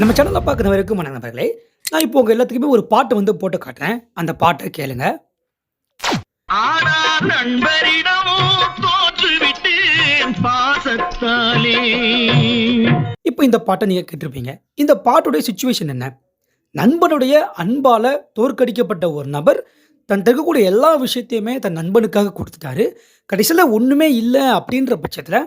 நம்ம சேனலில் பார்க்குற வரைக்கும் மன நண்பர்களே. நான் இப்போ உங்கள் எல்லாத்துக்குமே ஒரு பாட்டு வந்து போட்டு காட்டுறேன். அந்த பாட்டை கேளுங்க. இப்போ இந்த பாட்டை நீங்கள் கேட்டிருப்பீங்க. இந்த பாட்டுடைய சுச்சுவேஷன் என்ன? நண்பனுடைய அன்பால் தோற்கடிக்கப்பட்ட ஒரு நபர் தன் இருக்கக்கூடிய எல்லா விஷயத்தையுமே தன் நண்பனுக்காக கொடுத்துட்டாரு. கடைசியில் ஒன்றுமே இல்லை அப்படின்ற பட்சத்தில்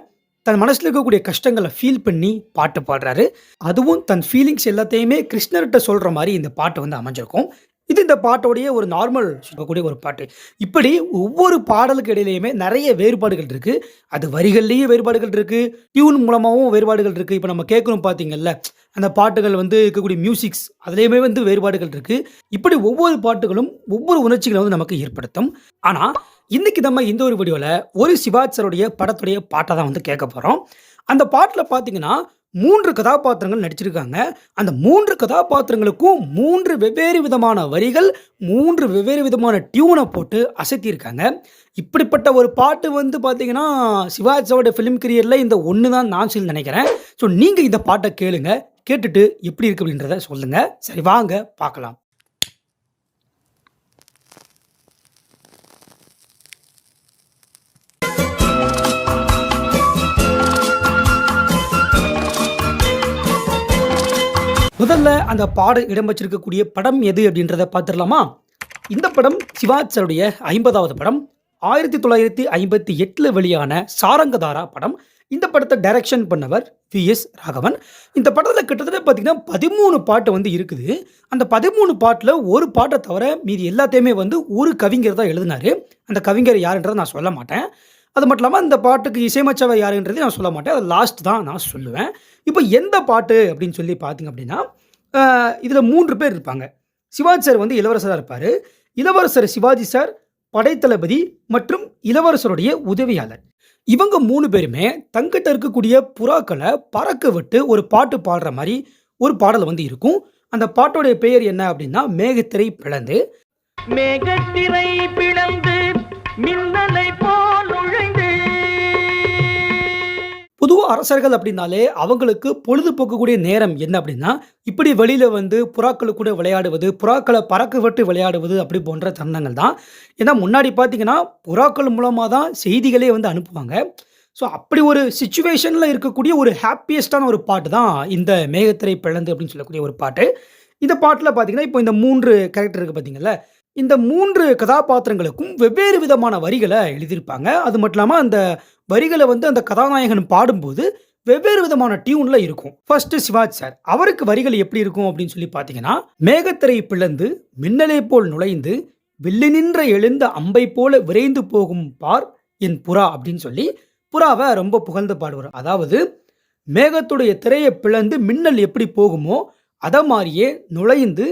தன் மனசில் இருக்கக்கூடிய கஷ்டங்களை ஃபீல் பண்ணி பாட்டு பாடுறாரு. அதுவும் தன் ஃபீலிங்ஸ் எல்லாத்தையுமே கிருஷ்ணர்கிட்ட சொல்கிற மாதிரி இந்த பாட்டு வந்து அமைஞ்சிருக்கும். இது இந்த பாட்டோடைய ஒரு நார்மல் இருக்கக்கூடிய ஒரு பாட்டு. இப்படி ஒவ்வொரு பாடலுக்கு இடையிலையுமே நிறைய வேறுபாடுகள் இருக்குது அது வரிகள்லேயும் வேறுபாடுகள் இருக்குது டியூன் மூலமாகவும் வேறுபாடுகள் இருக்குது இப்போ நம்ம கேட்கணும் பார்த்தீங்கல்ல அந்த பாட்டுகள் வந்து இருக்கக்கூடிய மியூசிக்ஸ் அதுலேயுமே வந்து வேறுபாடுகள் இருக்குது இப்படி ஒவ்வொரு பாட்டுகளும் ஒவ்வொரு உணர்ச்சிகளை வந்து நமக்கு ஏற்படுத்தும். ஆனால் இன்றைக்கி நம்ம இந்த ஒரு வீடியோவில் ஒரு சிவாஜ் சருடைய படத்துடைய பாட்டை தான் வந்து கேட்க போகிறோம் அந்த பாட்டில் பார்த்தீங்கன்னா மூன்று கதாபாத்திரங்கள் நடிச்சிருக்காங்க. அந்த மூன்று கதாபாத்திரங்களுக்கும் மூன்று வெவ்வேறு விதமான வரிகள் மூன்று வெவ்வேறு விதமான டியூனை போட்டு அசத்தியிருக்காங்க. இப்படிப்பட்ட ஒரு பாட்டு வந்து பார்த்தீங்கன்னா சிவாஜியோட ஃபிலிம் கரியரில் இந்த ஒன்று தான் நான் சொல்லி நினைக்கிறேன். ஸோ நீங்கள் இந்த பாட்டை கேளுங்க கேட்டுட்டு எப்படி இருக்கு அப்படின்றத சொல்லுங்கள் சரி வாங்க பார்க்கலாம். முதல்ல அந்த பாடல் இடம்பெற்றிருக்கக்கூடிய படம் எது அப்படின்றத பார்த்துடலாமா? இந்த படம் சிவாச்சருடைய ஐம்பதாவது படம் ஆயிரத்தி தொள்ளாயிரத்தி ஐம்பத்தி எட்டில் வெளியான சாரங்கதாரா படம். இந்த படத்தை டைரக்ஷன் பண்ணவர் வி எஸ் ராகவன். இந்த படத்தில் கிட்டத்தட்ட பார்த்தீங்கன்னா பதிமூணு பாட்டு வந்து இருக்குது. அந்த பதிமூணு பாட்டில் ஒரு பாட்டை தவிர மீதி எல்லாத்தையுமே வந்து ஒரு கவிஞர் தான் எழுதினாரு. அந்த கவிஞர் யாருன்றதை நான் சொல்ல மாட்டேன். அது மட்டும் இல்லாமல் இந்த பாட்டுக்கு இசையமைச்சவர் யாருன்றதை நான் சொல்ல மாட்டேன். அது லாஸ்ட் தான் நான் சொல்லுவேன். இப்போ எந்த பாட்டு அப்படின்னு சொல்லி பார்த்தீங்க அப்படின்னா இதில் மூன்று பேர் இருப்பாங்க. சிவாஜி சார் வந்து இளவரசராக இருப்பார். இளவரசர் சிவாஜி சார் படைத்தளபதி மற்றும் இளவரசருடைய உதவியாளர். இவங்க மூணு பேருமே தங்கிட்ட இருக்கக்கூடிய புறாக்களை பறக்க விட்டு ஒரு பாட்டு பாடுற மாதிரி ஒரு பாடல் வந்து இருக்கும். அந்த பாட்டோடைய பெயர் என்ன அப்படின்னா மேகத்திரை பிளந்து. மேகத்திரை பிளந்து மின்னலை அரசர்கள் அப்படின்னாலே அவங்களுக்கு பொழுதுபோக்கக்கூடிய நேரம் என்ன அப்படின்னா இப்படி வெளியில் வந்து புறாக்கள் கூட விளையாடுவது புறாக்களை பறக்க விட்டு விளையாடுவது அப்படி போன்ற தருணங்கள் தான். ஏன்னா முன்னாடி பார்த்தீங்கன்னா புறாக்கள் மூலமாக தான் செய்திகளே வந்து அனுப்புவாங்க. ஸோ அப்படி ஒரு சுச்சுவேஷனில் இருக்கக்கூடிய ஒரு ஹாப்பியஸ்டான ஒரு பாட்டு தான் இந்த மேகத்திரை பிளந்து அப்படின்னு சொல்லக்கூடிய ஒரு பாட்டு. இந்த பாட்டில் பார்த்தீங்கன்னா இப்போ இந்த மூன்று கேரக்டர் இருக்குது பார்த்தீங்களா இந்த மூன்று கதாபாத்திரங்களுக்கும் வெவ்வேறு விதமான வரிகளை எழுதியிருப்பாங்க. அது மட்டும் இல்லாமல் அந்த வரிகளை வந்து அந்த கதாநாயகன் பாடும்போது வெவ்வேறு விதமான டியூன்ல இருக்கும். ஃபர்ஸ்ட் சிவாஜ் சார் அவருக்கு வரிகள் எப்படி இருக்கும் அப்படின்னு சொல்லி பார்த்தீங்கன்னா மேகத்திரை பிளந்து மின்னலை போல் நுழைந்து வில்லி நின்ற எழுந்த அம்பை போல விரைந்து போகும் பார் என் புறா அப்படின்னு சொல்லி புறாவை ரொம்ப புகழ்ந்து பாடுவார். அதாவது மேகத்துடைய திரையை பிளந்து மின்னல் எப்படி போகுமோ அதை மாதிரியே நுழைந்து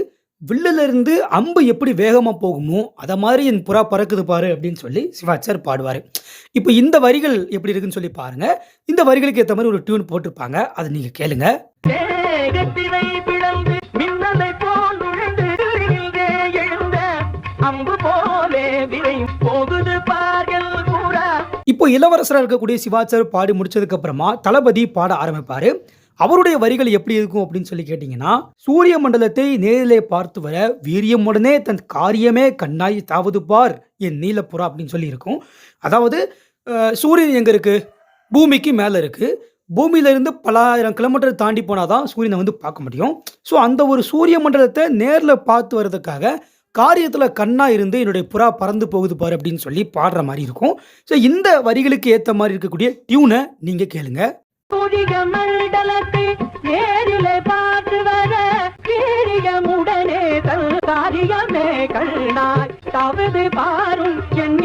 வில்லிலிருந்து அம்பு எப்படி வேகமாக போகுமோ அதை மாதிரி என் புறா பறக்குது பாரு அப்படின்னு சொல்லி சிவாஜி சார் பாடுவார். இப்போ இந்த வரிகள் எப்படி இருக்குன்னு சொல்லி பாருங்க. இந்த வரிகளுக்கு ஏற்ற மாதிரி ஒரு டியூன் போட்டிருப்பாங்க. அதை நீங்கள் கேளுங்க. இப்போ இளவரசராக இருக்கக்கூடிய சிவாஜி சார் பாடி முடிச்சதுக்கு அப்புறமா தளபதி பாட ஆரம்பிப்பாரு. அவருடைய வரிகள் எப்படி இருக்கும் அப்படின்னு சொல்லி கேட்டிங்கன்னா சூரிய மண்டலத்தை நேரிலே பார்த்து வர வீரியமுடனே தன் காரியமே கண்ணாய் தாவது பார் என் நீலப்புறா அப்படின்னு சொல்லி இருக்கும் அதாவது சூரியன் எங்கே இருக்குது பூமிக்கு மேலே இருக்குது பூமியிலேருந்து பல ஆயிரம் கிலோமீட்டர் தாண்டி போனால் தான் சூரியனை வந்து பார்க்க முடியும். ஸோ அந்த ஒரு சூரிய மண்டலத்தை நேரில் பார்த்து வர்றதுக்காக காரியத்தில் கண்ணாக இருந்து என்னுடைய புறா பறந்து போகுது பாரு அப்படின்னு சொல்லி பாடுற மாதிரி இருக்கும். ஸோ இந்த வரிகளுக்கு ஏற்ற மாதிரி இருக்கக்கூடிய டியூனை நீங்கள் கேளுங்கள் புதிய நேரிலே பார்த்து வர காரியமே கண்ணாய் தவது பாரும் என்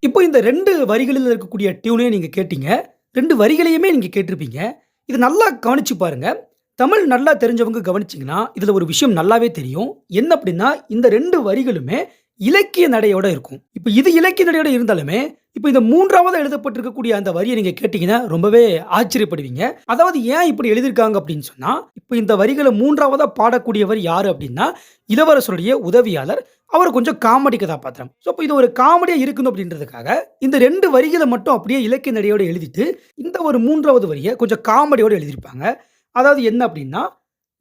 இப்போ இந்த ரெண்டு வரிகளில் இருக்கக்கூடிய டியூனே நீங்கள் கேட்டீங்க. ரெண்டு வரிகளையுமே நீங்கள் கேட்டிருப்பீங்க. இது நல்லா கவனிச்சு பாருங்க. தமிழ் நல்லா தெரிஞ்சவங்க கவனிச்சிங்கன்னா இதில் ஒரு விஷயம் நல்லாவே தெரியும். என்ன அப்படின்னா இந்த ரெண்டு வரிகளுமே இலக்கிய நடையோட இருக்கும். இப்போ இது இலக்கிய நடையோட இருந்தாலுமே இப்போ இந்த மூன்றாவது எழுதப்பட்டிருக்கக்கூடிய அந்த வரியை நீங்க கேட்டீங்கன்னா ரொம்பவே ஆச்சரியப்படுவீங்க. அதாவது ஏன் இப்படி எழுதியிருக்காங்க அப்படின்னு சொன்னா இப்போ இந்த வரிகளை மூன்றாவதா பாடக்கூடியவர் யாரு அப்படின்னா இளவரசருடைய உதவியாளர் அவர் கொஞ்சம் காமெடி கதாபாத்திரம். ஸோ இப்போ இது ஒரு காமெடியாக இருக்கணும் அப்படின்றதுக்காக இந்த ரெண்டு வரிகளை மட்டும் அப்படியே இலக்கிய நடையோடு எழுதிட்டு இந்த ஒரு மூன்றாவது வரியை கொஞ்சம் காமெடியோடு எழுதியிருப்பாங்க. அதாவது என்ன அப்படின்னா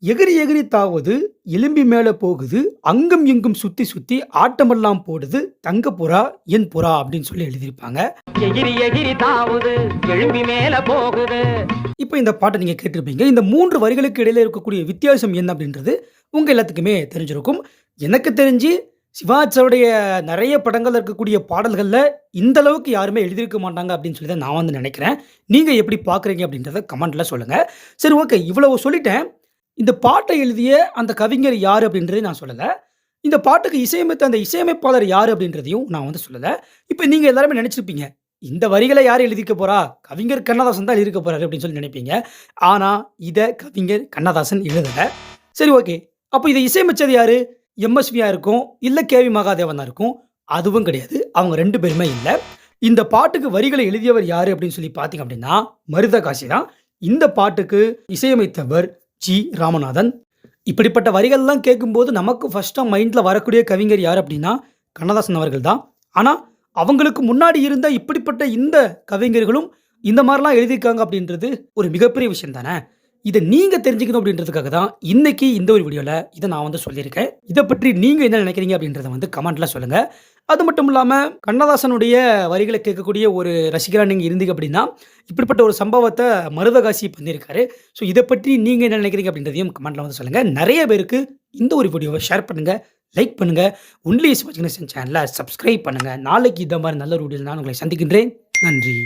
எகிரி எகிரி தாவது எலும்பி மேலே போகுது அங்கும் இங்கும் சுத்தி சுத்தி ஆட்டமெல்லாம் போடுது தங்க புறா என் புறா அப்படின்னு சொல்லி எழுதியிருப்பாங்க. எகிரி எகிரி தாவுது எழும்பி மேல போகுது. இப்போ இந்த பாட்டை நீங்கள் கேட்டிருப்பீங்க. இந்த மூன்று வரிகளுக்கு இடையில இருக்கக்கூடிய வித்தியாசம் என்ன அப்படின்றது உங்கள் எல்லாத்துக்குமே தெரிஞ்சிருக்கும். எனக்கு தெரிஞ்சு சிவாச்சாருடைய நிறைய படங்கள் இருக்கக்கூடிய பாடல்களில் இந்த அளவுக்கு யாருமே எழுதியிருக்க மாட்டாங்க அப்படின்னு சொல்லி தான் நான் வந்து நினைக்கிறேன். நீங்கள் எப்படி பார்க்குறீங்க அப்படின்றத கமெண்ட்டில் சொல்லுங்கள் சரி ஓகே இவ்வளவு சொல்லிட்டேன். இந்த பாட்டை எழுதிய அந்த கவிஞர் யார் அப்படின்றதை நான் சொல்லலை. இந்த பாட்டுக்கு இசையமைத்த அந்த இசையமைப்பாளர் யார் அப்படின்றதையும் நான் வந்து சொல்லலை. இப்போ நீங்கள் எல்லாருமே நினச்சிருப்பீங்க இந்த வரிகளை யார் எழுதிக்க போறா? கவிஞர் கண்ணதாசன் தான் எழுதிக்க போறாரு அப்படின்னு சொல்லி நினைப்பீங்க. ஆனால் இதை கவிஞர் கண்ணதாசன் எழுதலை. சரி ஓகே. அப்போ இதை இசையமைச்சது யாரு? எம்எஸ்வியா இருக்கும் இல்லை கேவி மகாதேவன் தான் இருக்கும். அதுவும் கிடையாது. அவங்க ரெண்டு பேருமே இல்லை. இந்த பாட்டுக்கு வரிகளை எழுதியவர் யார் அப்படின்னு சொல்லி பார்த்தீங்க அப்படின்னா மருதகாசி தான். இந்த பாட்டுக்கு இசையமைத்தவர் ஜி ராமநாதன். இப்படிப்பட்ட வரிகள்லாம் கேட்கும்போது நமக்கு ஃபர்ஸ்ட்டாக மைண்டில் வரக்கூடிய கவிஞர் யார் அப்படின்னா கண்ணதாசன் அவர்கள் தான். ஆனால் அவங்களுக்கு முன்னாடி இருந்த இப்படிப்பட்ட இந்த கவிஞர்களும் இந்த மாதிரிலாம் எழுதியிருக்காங்க அப்படின்றது ஒரு மிகப்பெரிய விஷயம் தானே இதை நீங்கள் தெரிஞ்சுக்கணும் அப்படின்றதுக்காக தான் இன்றைக்கி இந்த ஒரு வீடியோவில் இதை நான் வந்து சொல்லியிருக்கேன். இதை பற்றி நீங்கள் என்ன நினைக்கிறீங்க அப்படின்றத வந்து கமெண்ட்டில் சொல்லுங்கள் அது மட்டும் இல்லாமல் கண்ணதாசனுடைய வரிகளை கேட்கக்கூடிய ஒரு ரசிகராக நீங்கள் இருந்தீங்க அப்படின்னா இப்படிப்பட்ட ஒரு சம்பவத்தை மருதகாசி பண்ணியிருக்காரு. ஸோ இதை பற்றி நீங்கள் என்ன நினைக்கிறீங்க அப்படின்றதையும் கமெண்ட்டில் வந்து சொல்லுங்கள் நிறைய பேருக்கு இந்த ஒரு வீடியோவை ஷேர் பண்ணுங்கள் லைக் பண்ணுங்கள் ஒன்லி ஸ்பெஷன் சேனலை சப்ஸ்கிரைப் பண்ணுங்கள் நாளைக்கு இந்த மாதிரி நல்ல ஒரு வீடியோ நான் உங்களை சந்திக்கின்றேன். நன்றி.